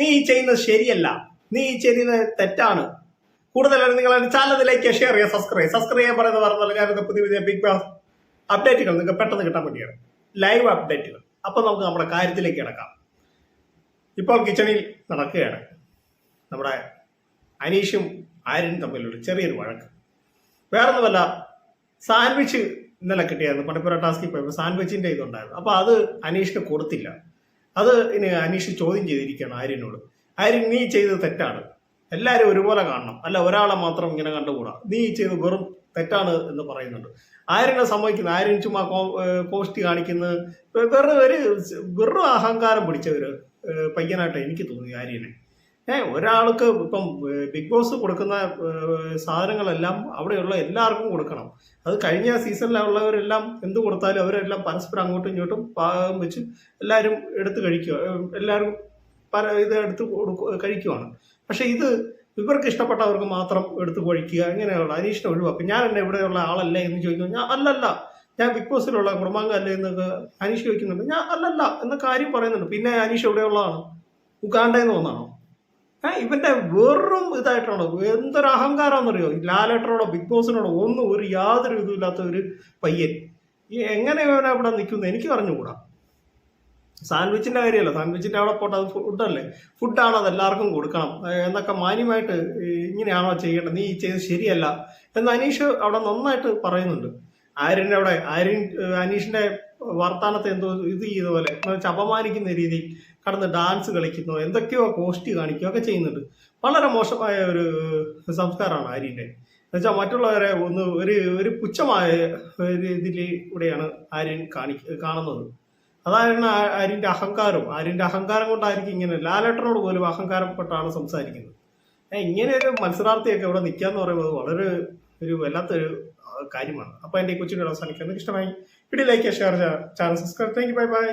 നീ ചെയ്യുന്നത് ശരിയല്ല. നീ ചെയ്യുന്നത് തെറ്റാണ്. കൂടുതലായി നിങ്ങൾ ചാനലിലേക്ക് ഷെയർ ചെയ്യുക സബ്സ്ക്രൈബ് സബ്സ്ക്രൈബ് ചെയ്യാൻ പറയുന്നത് പറഞ്ഞാൽ കാരണം പുതിയ പുതിയ ബിഗ് ബോസ് അപ്ഡേറ്റുകൾ നിങ്ങൾക്ക് പെട്ടെന്ന് കിട്ടാൻ വേണ്ടിയാണ്. ലൈവ് അപ്ഡേറ്റുകൾ അപ്പോൾ നമുക്ക് നമ്മുടെ കാര്യത്തിലേക്ക് കിടക്കാം. ഇപ്പോൾ കിച്ചണിൽ നടക്കുകയാണ്. നമ്മുടെ അനീഷും ആര്യനും തമ്മിലുള്ള ചെറിയൊരു വഴക്ക്. വേറൊന്നുമല്ല സാൻഡ്വിച്ച് ഇന്നലെ കിട്ടിയായിരുന്നു. പണിപ്പുര ടാസ്കിൽ പോയപ്പോൾ സാൻഡ്വിച്ചിന്റെ ഇതുണ്ടായിരുന്നു. അപ്പോൾ അത് അനീഷിന് കൊടുത്തില്ല. അത് ഇനി അനീഷ് ചോദ്യം ചെയ്തിരിക്കുകയാണ് ആര്യനോട്. ആര്യൻ നീ ചെയ്തത് തെറ്റാണ്. എല്ലാവരും ഒരുപോലെ കാണണം. അല്ല ഒരാളെ മാത്രം ഇങ്ങനെ കണ്ടുകൂടാ? നീ ചെയ്ത് വെറും തെറ്റാണ് എന്ന് പറയുന്നുണ്ട്. ആര്യനെ സംഭവിക്കുന്നത് ആര്യൻ ചുമ്മാ പോസ്റ്റ് കാണിക്കുന്നു. വെറുതെ കാണിക്കുന്നത് വെ- വെറും ഒരു വെറും അഹങ്കാരം പിടിച്ച ഒരു ഏഹ് പയ്യനായിട്ട് എനിക്ക് തോന്നി ആര്യനെ. ഏ ഒരാൾക്ക് ഇപ്പം ബിഗ് ബോസ് കൊടുക്കുന്ന സാധനങ്ങളെല്ലാം അവിടെയുള്ള എല്ലാവർക്കും കൊടുക്കണം. അത് കഴിഞ്ഞ സീസണിലുള്ളവരെല്ലാം എന്ത് കൊടുത്താലും അവരെല്ലാം പരസ്പരം അങ്ങോട്ടും ഇങ്ങോട്ടും പാകം വെച്ച് എല്ലാവരും എടുത്ത് കഴിക്കുക എല്ലാവരും പല ഇത് എടുത്ത് കഴിക്കുവാണ്. പക്ഷേ ഇത് ഇവർക്ക് ഇഷ്ടപ്പെട്ടവർക്ക് മാത്രം എടുത്ത് കഴിക്കുക ഇങ്ങനെയുള്ള അനീഷിനെ ഒഴിവാക്കും ഞാൻ എന്നെ ഇവിടെയുള്ള ആളല്ലേ എന്ന് ചോദിക്കുന്നു. ഞാൻ അല്ലല്ല. ഞാൻ ബിഗ് ബോസിലുള്ള കുടുംബാംഗം അല്ലേ എന്നൊക്കെ അനീഷ് ചോദിക്കുന്നുണ്ട്. ഞാൻ അല്ലല്ല എന്ന കാര്യം പറയുന്നുണ്ട്. പിന്നെ അനീഷ് എവിടെയുള്ളതാണ്? ഉഗാണ്ടെന്ന് വന്നാണോ? ഇവന്റെ വെറും ഇതായിട്ടാണോ? എന്തൊരു അഹങ്കാരമെന്നറിയോ ലാലേട്ടനോടോ ബിഗ് ബോസിനോടോ ഒന്നും ഒരു യാതൊരു ഇതുമില്ലാത്ത ഒരു പയ്യൻ. ഈ എങ്ങനെ ഇവനെ അവിടെ നിൽക്കുന്നു എനിക്ക് പറഞ്ഞുകൂടാ സാൻഡ്വിച്ചിന്റെ കാര്യമല്ല സാൻഡ്വിച്ചിന്റെ അവിടെ പോട്ടെ അത് ഫുഡല്ലേ? ഫുഡാണ് അത് എല്ലാവർക്കും കൊടുക്കണം എന്നൊക്കെ മാന്യമായിട്ട് ഇങ്ങനെയാണോ ചെയ്യേണ്ടത്? നീ ചെയ്ത് ശരിയല്ല. എന്ന് അനീഷ് അവിടെ നന്നായിട്ട് പറയുന്നുണ്ട്. ആര്യന്റെ അവിടെ ആര്യൻ അനീഷിന്റെ വർത്താനത്തെ എന്തോ ഇത് ചെയ്ത പോലെ അപമാനിക്കുന്ന രീതിയിൽ കടന്ന് ഡാൻസ് കളിക്കുന്നു എന്തൊക്കെയോ കോഷ്ടി കാണിക്കുകയോ ഒക്കെ ചെയ്യുന്നുണ്ട്. വളരെ മോശമായ ഒരു സംസ്കാരമാണ് ആര്യന്റെ എന്നുവെച്ചാൽ മറ്റുള്ളവരെ ഒന്ന് ഒരു ഒരു പുച്ഛമായ ഒരു ഇതിലൂടെയാണ് ആര്യൻ കാണി കാണുന്നത്. അതായിരുന്നു ആര്യന്റെ അഹങ്കാരം. ആര്യന്റെ അഹങ്കാരം കൊണ്ടായിരിക്കും ഇങ്ങനെ ലാലേട്ടനോട് പോലും അഹങ്കാരപ്പെട്ടാണ് സംസാരിക്കുന്നത്. ഇങ്ങനെ ഒരു മത്സരാർത്ഥിയൊക്കെ ഇവിടെ നിൽക്കുക നിൽക്കാന്ന് പറയുമ്പോൾ വളരെ ഒരു വല്ലാത്തൊരു കാര്യമാണ്. അപ്പൊ എന്റെ ഈ കൊച്ചിയുടെ അവസാനിക്കുന്നത് ഇഷ്ടമായി. Video like share channel subscribe thank you bye bye